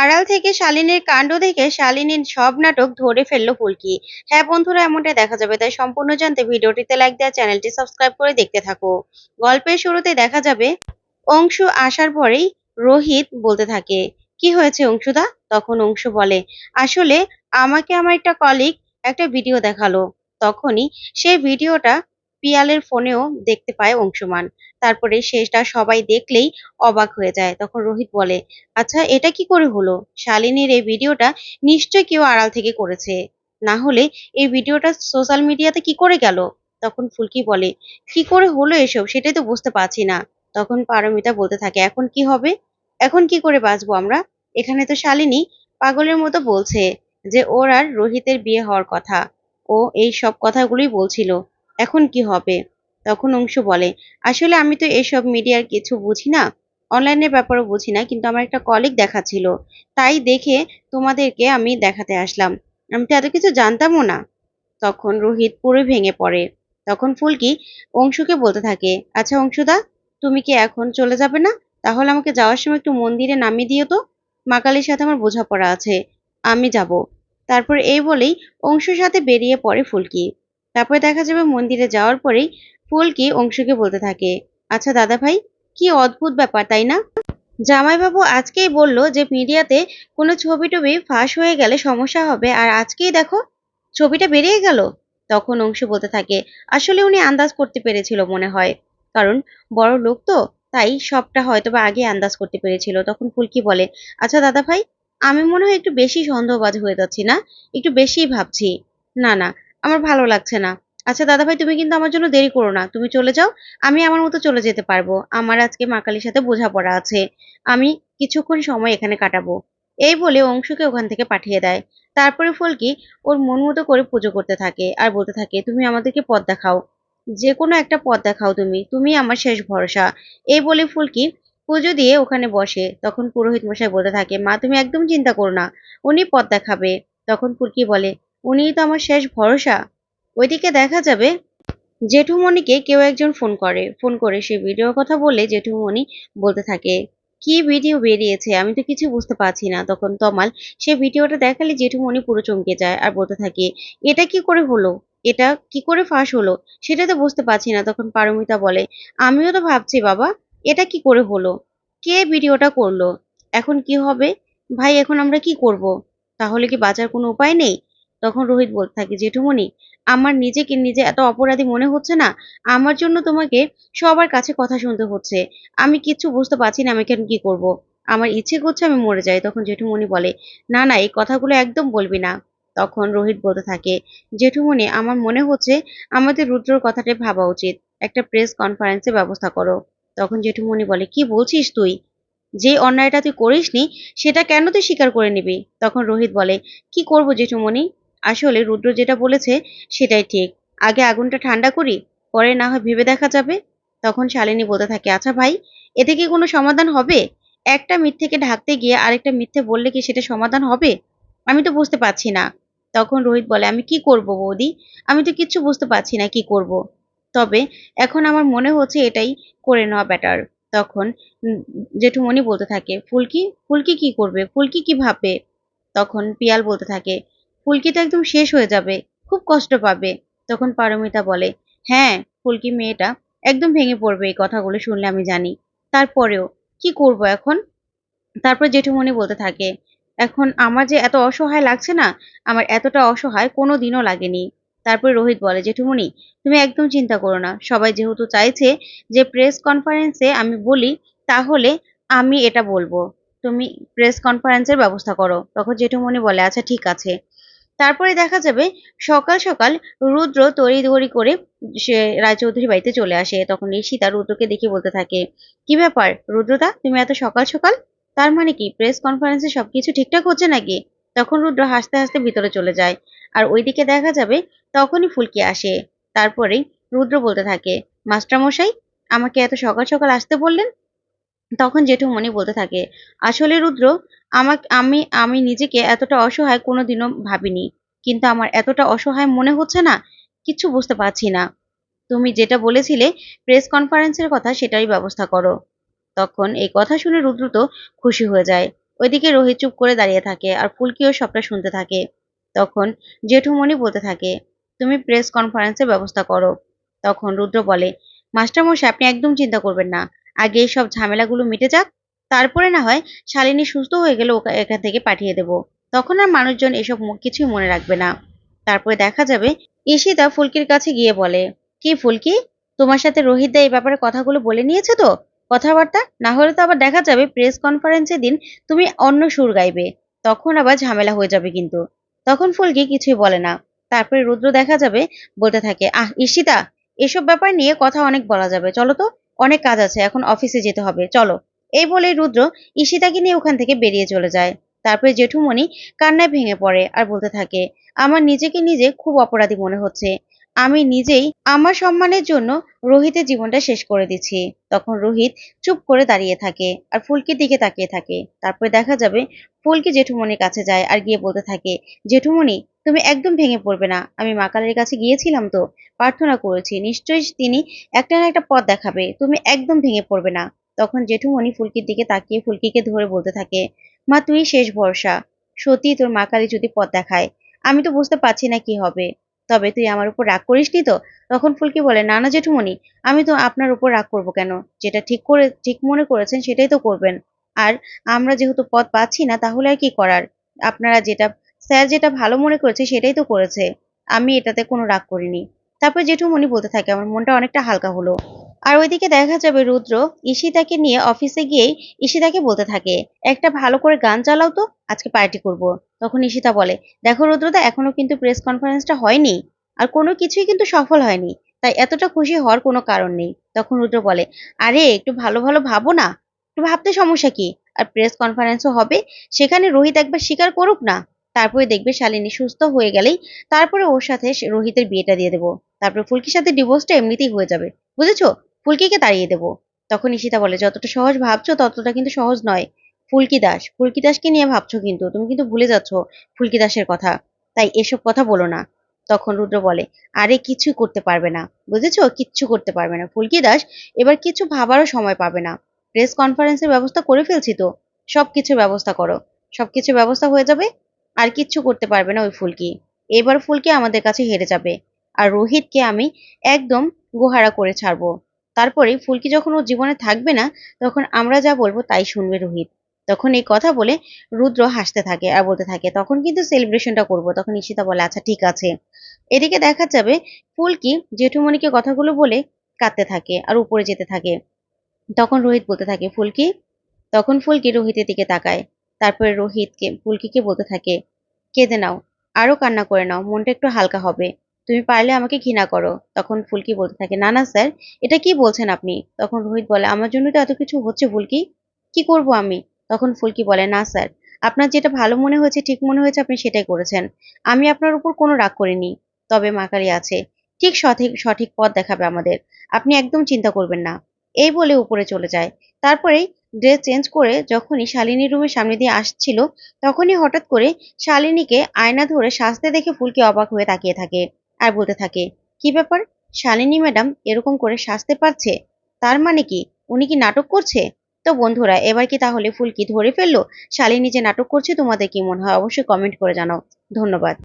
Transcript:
আড়াল থেকে শালিনীর কাণ্ড দেখে শালিনীর সব নাটক ধরে ফেলল ফুলকি হ্যাঁ বন্ধুরা, এমনটাই দেখা যাবে। তাই সম্পূর্ণ জানতে ভিডিওটিতে লাইক দেওয়া, চ্যানেলটি সাবস্ক্রাইব করে দেখতে থাকো। গল্পের শুরুতে দেখা যাবে অংশু আসার পরেই রোহিত বলতে থাকে, কি হয়েছে অংশুদা? তখন অংশু বলে, আসলে আমাকে আমার একটা কলিগ একটা ভিডিও দেখাল। তখনই সেই ভিডিওটা পিয়ালের ফোনেও দেখতে পায় অংশুমান। তারপরে সেটা সবাই দেখলেই অবাক হয়ে যায়। তখন রোহিত বলে আচ্ছা এটা কি করে হলো? শালিনীর এই ভিডিওটা নিশ্চয় কেউ আড়াল থেকে করেছে। না হলে এই ভিডিওটা সোশ্যাল মিডিয়াতে কি করে গেল? তখন ফুলকি বলে, কি করে হলো এসব? সেটাই তো বুঝতে পারছি না। তখন পারমিতা বলতে থাকে, এখন কি হবে? এখন কি করে বাঁচবো আমরা? এখানে তো শালিনী পাগলের মতো বলছে যে, ওর আর রোহিতের বিয়ে হওয়ার কথা। ও এই সব কথাগুলোই বলছিল। এখন কি হবে? তখন অংশু বলে, আসলে আমি তো এসব মিডিয়ার কিছু বুঝি না। অনলাইনের ব্যাপারও বুঝি না, কিন্তু আমার একটা কলিগ দেখাচ্ছিল। তাই দেখে তোমাদেরকে আমি দেখাতে আসলাম। আমি তো এত কিছু জানতামও না। তখন রোহিত পুরো ভেঙে পড়ে। তখন ফুলকি অংশুকে বলতে থাকে আচ্ছা অংশুদা, তুমি কি এখন চলে যাবে না? তাহলে আমাকে যাওয়ার সময় একটু মন্দিরে নামিয়ে দিও তো। মা কালীর সাথে আমার বোঝাপড়া আছে। আমি যাব। তারপর এই বলেই অংশুর সাথে বেরিয়ে পড়ে ফুলকি। তারপরে দেখা যাবে মন্দিরে যাওয়ার পরেই ফুলকি অংশুকে বলতে থাকে। আচ্ছা দাদা ভাই, কি অদ্ভুত ব্যাপার, তাই না? জামাইবাবু আজকেই বলল যে মিডিয়াতে কোনো ছবি টবি ফাঁস হয়ে গেলে সমস্যা হবে, আর আজকেই দেখো ছবিটা বেরিয়ে গেল। তখন অংশু বলতে থাকে, আসলে উনি আন্দাজ করতে পেরেছিল মনে হয়। কারণ বড় লোক তো, তাই সবটা হয়তো বা আগে আন্দাজ করতে পেরেছিল। তখন ফুলকি বলে আচ্ছা দাদা ভাই, আমি মনে হয় একটু বেশি সন্দেহবাজ হয়ে যাচ্ছি না? একটু বেশিই ভাবছি। না না আমার ভালো লাগছে না। আচ্ছা দাদা ভাই তুমি কিন্তু আমার জন্য দেরি করো না। তুমি চলে যাও, আমি আমার মতো চলে যেতে পারব। আমার আজকে মা কালীর সাথে বোঝাপড়া আছে। আমি কিছুক্ষণ সময় এখানে কাটাবো। এই বলে অংশুকে ওখান থেকে পাঠিয়ে দেয়। তারপরে ফুলকি ওর মন মতো করে পুজো করতে থাকে আর বলতে থাকে, তুমি আমাদেরকে পথ দেখাও। যে কোনো একটা পথ দেখাও তুমি। তুমি আমার শেষ ভরসা। এই বলে ফুলকি পুজো দিয়ে ওখানে বসে। তখন পুরোহিত মশাই বলতে থাকে, মা, তুমি একদম চিন্তা করো না। উনি পথ দেখাবে। তখন ফুলকি বলে উনিই তো আমার শেষ ভরসা। ওইদিকে দেখা যাবে। জেঠুমণিকে কেউ একজন ফোন করে ফোন করে সে ভিডিওর কথা বলে জেঠুমণি বলতে থাকে, কি ভিডিও বেরিয়েছে? আমি তো কিছু বুঝতে পারছি না। তখন তমাল সে ভিডিওটা দেখালে জেঠুমণি পুরো চমকে যায় আর বলতে থাকে, এটা কি করে হলো? এটা কি করে ফাঁস হলো? সেটা তো বুঝতে পারছি না। তখন পারমিতা বলে, আমিও তো ভাবছি বাবা, এটা কি করে হলো? কে ভিডিওটা করল? এখন কি হবে? ভাই, এখন আমরা কি করব? তাহলে কি বাঁচার কোনো উপায় নেই? তখন রোহিত বলতে থাকে, জেঠুমণি, আমার নিজেকে নিজে এত অপরাধী মনে হচ্ছে না? আমার জন্য তোমাকে সবার কাছে কথা শুনতে হচ্ছে। আমি কিচ্ছু বুঝতে পারছি না, আমি এখন কি করব। আমার ইচ্ছে করছে আমি মরে যাই। তখন জেঠুমণি বলে, না না, এই কথাগুলো একদম বলবি না। তখন রোহিত বলতে থাকে, জেঠুমণি, আমার মনে হচ্ছে আমাদের রুদ্রর কথাটাই ভাবা উচিত। একটা প্রেস কনফারেন্সের ব্যবস্থা করো। তখন জেঠুমণি বলে, কি বলছিস তুই? যে অন্যায়টা তুই করিসনি, সেটা কেন তুই স্বীকার করে নিবি? তখন রোহিত বলে, কি করব জেঠুমণি? আসলে রুদ্র যেটা বলেছে সেটাই ঠিক। আগে আগুনটা ঠান্ডা করি, পরে না হয় ভেবে দেখা যাবে। তখন শালিনী বলতে থাকে আচ্ছা ভাই, এতে কি কোনো সমাধান হবে? একটা মিথ্যেকে ঢাকতে গিয়ে আরেকটা মিথ্যে বললে কি সেটা সমাধান হবে? আমি তো বুঝতে পারছি না। তখন রোহিত বলে, আমি কি করব বৌদি? আমি তো কিচ্ছু বুঝতে পারছি না, কি করব। তবে এখন আমার মনে হচ্ছে এটাই করে নেওয়া বেটার তখন জেঠুমণি বলতে থাকে, ফুলকি ফুলকি কি করবে? ফুলকি কি ভাববে? তখন পিয়াল বলতে থাকে ফুলকি তো একদম শেষ হয়ে যাবে, খুব কষ্ট পাবে। তখন পারমিতা বলে হ্যাঁ ফুলকি মেয়েটা একদম ভেঙে পড়বে এই কথাগুলো শুনলে আমি জানি। তারপরেও কি করব এখন? তারপর জেঠুমণি বলতে থাকে, এখন আমার যে এত অসহায় লাগছে না, আমার এতটা অসহায় কোনো দিনও লাগেনি। তারপর রোহিত বলে, জেঠুমণি, তুমি একদম চিন্তা করো না। সবাই যেহেতু চাইছে যে প্রেস কনফারেন্সে আমি বলি, তাহলে আমি এটা বলব। তুমি প্রেস কনফারেন্সের ব্যবস্থা করো। তখন জেঠুমণি বলে আচ্ছা ঠিক আছে। তারপরে দেখা যাবে সকাল সকাল রুদ্র তড়িঘড়ি করে সে রায়চৌধুরী বাড়িতে চলে আসে। তখন ঈশিতা রুদ্রকে দেখে বলতে থাকে, কি ব্যাপার রুদ্রদা, তুমি এত সকাল সকাল? তার মানে কি প্রেস কনফারেন্সে সবকিছু ঠিকঠাক হচ্ছে নাকি? তখন রুদ্র হাসতে হাসতে ভিতরে চলে যায়। আর ওইদিকে দেখা যাবে তখনই ফুলকি আসে। তারপরেই রুদ্র বলতে থাকে, মাস্টারমশাই, আমাকে এত সকাল সকাল আসতে বললেন? তখন জেঠুমণি বলতে থাকে, আসলে রুদ্র, আমাকে, আমি আমি নিজেকে এতটা অসহায় কোনোদিনও ভাবিনি, কিন্তু আমার এতটা অসহায় মনে হচ্ছে না, কিছু বুঝতে পারছি না। তুমি যেটা বলেছিলে প্রেস কনফারেন্সের কথা সেটারই ব্যবস্থা করো তখন এই কথা শুনে রুদ্র তো খুশি হয়ে যায়। ওইদিকে রোহিত চুপ করে দাঁড়িয়ে থাকে আর ফুলকিও সবটা শুনতে থাকে। তখন জেঠুমণি বলতে থাকে, তুমি প্রেস কনফারেন্সের ব্যবস্থা করো তখন রুদ্র বলে, মাস্টারমশাই, আপনি একদম চিন্তা করবেন না। আগে সব ঝামেলাগুলো মিটে যাক, তারপরে না হয় শালিনী সুস্থ হয়ে গেলে ওকে এখান থেকে পাঠিয়ে দেব। তখন আর মানুষজন এসব কিছুই মনে রাখবে না। তারপরে দেখা যাবে ঈশিতা ফুলকির কাছে গিয়ে বলে, কি ফুলকি? তোমার সাথে রোহিত দা এই ব্যাপারে কথাগুলো বলে নিয়েছে তো? কথাবার্তা? না হলে তো আবার দেখা যাবে প্রেস কনফারেন্সের দিন তুমি অন্য সুর গাইবে। তখন আবার ঝামেলা হয়ে যাবে কিন্তু। তখন ফুলকি কিছুই বলে না। তারপরে রুদ্র দেখা যাবে বলতে থাকে, আহ, ঈশিতা, এসব ব্যাপার নিয়ে কথা অনেক বলা যাবে। চলো তো অনেক কাজ আছে, এখন অফিসে যেতে হবে। চলো। এই বলে রুদ্র ঈশিতাকে নিয়ে ওখান থেকে বেরিয়ে চলে যায়। তারপরে জেঠুমণি কান্নায় ভেঙে পড়ে আর বলতে থাকে, আমার নিজেকে নিজে খুব অপরাধী মনে হচ্ছে। আমি নিজেই আমার সম্মানের জন্য রোহিতের জীবনটা শেষ করে দিচ্ছি। তখন রোহিত চুপ করে দাঁড়িয়ে থাকে আর ফুলকির দিকে তাকিয়ে থাকে। তারপরে দেখা যাবে ফুলকি জেঠুমনির কাছে যায় আর গিয়ে বলতে থাকে জেঠুমনি তুমি একদম ভেঙে পড়বে না। আমি মা কালীর কাছে গিয়েছিলাম তো, প্রার্থনা করেছি, নিশ্চয়ই তিনি একটা না একটা পথ দেখাবে, তুমি একদম ভেঙে পড়বে না। তখন জেঠুমনি ফুলকির দিকে তাকিয়ে ফুলকিকে ধরে বলতে থাকে, মা, তুই শেষ ভরসা। সত্যি তোর মা কালী যদি পথ দেখায়, আমি তো বুঝতে পারছি না কি হবে। তবে তুই আমার উপর রাগ করিসনি তো? তখন ফুলকি বলে, না না জেঠুমনি আমি তো আপনার উপর রাগ করব কেন? যেটা ঠিক করে, ঠিক মনে করেছেন সেটাই তো করবেন। আর আমরা যেহেতু পথ পাচ্ছি না, তাহলে আর কি করার? আপনারা যেটা স্যার যেটা ভালো মনে করেছে সেটাই তো করেছে। আমি এটাতে কোনো রাগ করিনি। তারপর জেঠুমনি বলতে থাকে, আমার মনটা অনেকটা হালকা হলো। আর ওইদিকে দেখা যাবে রুদ্র ঈশিতাকে নিয়ে অফিসে গিয়েই ঈশিতাকে বলতে থাকে, একটা ভালো করে গান চালাও তো, আজকে পার্টি করব। তখন ঈশিতা বলে, দেখো রুদ্রদা, এখনও কিন্তু প্রেস কনফারেন্সটা হয়নি, আর কোনো কিছুই কিন্তু সফল হয়নি, তাই এতটা খুশি হওয়ার কোনো কারণ নেই। তখন রুদ্র বলে, আরে, একটু ভালো ভালো ভাবো না, একটু ভাবতে সমস্যা কি? আর প্রেস কনফারেন্সও হবে, সেখানে রোহিত একবার স্বীকার করুক না। তারপরে দেখবে শালিনী সুস্থ হয়ে গেলেই তারপরে ওর সাথে রোহিতের বিয়েটা দিয়ে দেবো। তারপরে ফুলকির সাথে ডিভোর্সটা এমনিতেই হয়ে যাবে। বুঝেছ? ফুলকিকে তাড়িয়ে দেবো। তখন ঈশিতা বলে, যতটা সহজ ভাবছ, ততটা কিন্তু সহজ নয়। ফুলকি দাস, ফুলকি দাসকে নিয়ে ভাবছ কিন্তু, তুমি কিন্তু ভুলে যাচ্ছ ফুলকি দাসের কথা। তাই এসব কথা বলো না। তখন রুদ্র বলে, আরে কিছু করতে পারবে না। বুঝেছ? কিচ্ছু করতে পারবে না। ফুলকি দাস এবার কিছু ভাবারও সময় পাবে না। প্রেস কনফারেন্সের ব্যবস্থা করে ফেলছি তো। সব কিছুর ব্যবস্থা করো। সব কিছুর ব্যবস্থা হয়ে যাবে। আর কিচ্ছু করতে পারবে না ওই ফুলকি। এবার ফুলকি আমাদের কাছে হেরে যাবে আর রোহিতকে আমি একদম গোহারা করে ছাড়বো। তারপরে ফুলকি যখন ওর জীবনে থাকবে না, তখন আমরা যা বলব তাই শুনবে রোহিত। তখন এই কথা বলে রুদ্র হাসতে থাকে আর বলতে থাকে, তখন কিন্তু সেলিব্রেশনটা করব। তখন ঈশিতা বলে আচ্ছা ঠিক আছে। এদিকে দেখা যাবে ফুলকি জেঠুমণিকে কথাগুলো বলে কাঁদতে থাকে আর উপরে যেতে থাকে। তখন রোহিত বলতে থাকে, ফুলকি? তখন ফুলকি রোহিতের দিকে তাকায়। তারপরে রোহিতকে ফুলকিকে বলতে থাকে, কেঁদে নাও, আরও কান্না করে নাও, মনটা একটু হালকা হবে। তুমি পারলে আমাকে ঘৃণা করো। তখন ফুলকি বলতে থাকে, না না, স্যার, এটা কি বলছেন আপনি? তখন রোহিত বলে, আমার জন্য তো এত কিছু হচ্ছে ফুলকি কি করব আমি? তখন ফুলকি বলে, না, স্যার, আপনার যেটা ভালো মনে হয়েছে, ঠিক মনে হয়েছে, আপনি সেটাই করেছেন। আমি আপনার উপর কোনো রাগ করিনি, তবে মাকারি আছে। ঠিক সঠিক সঠিক পথ দেখাবে আমাদের। আপনি একদম চিন্তা করবেন না। এই বলে উপরে চলে যায়। তারপরেই ড্রেস চেঞ্জ করে যখনই শালিনী রুমের সামনে দিয়ে আসছিল, তখনই হঠাৎ করে শালিনীকে আয়না ধরে সাজতে দেখে ফুলকে অবাক হয়ে তাকিয়ে থাকে আর বলতে থাকে, কি ব্যাপার? শালিনী ম্যাডাম এরকম করে সাজতে পারছে? তার মানে কি? উনি কি নাটক করছে? তো বন্ধুরা, এবার কি তাহলে ফুলকি ধরে ফেলল? শালিনী যে নাটক করছে তোমাদের কি মনে হয়? অবশ্যই কমেন্ট করে জানাও। ধন্যবাদ।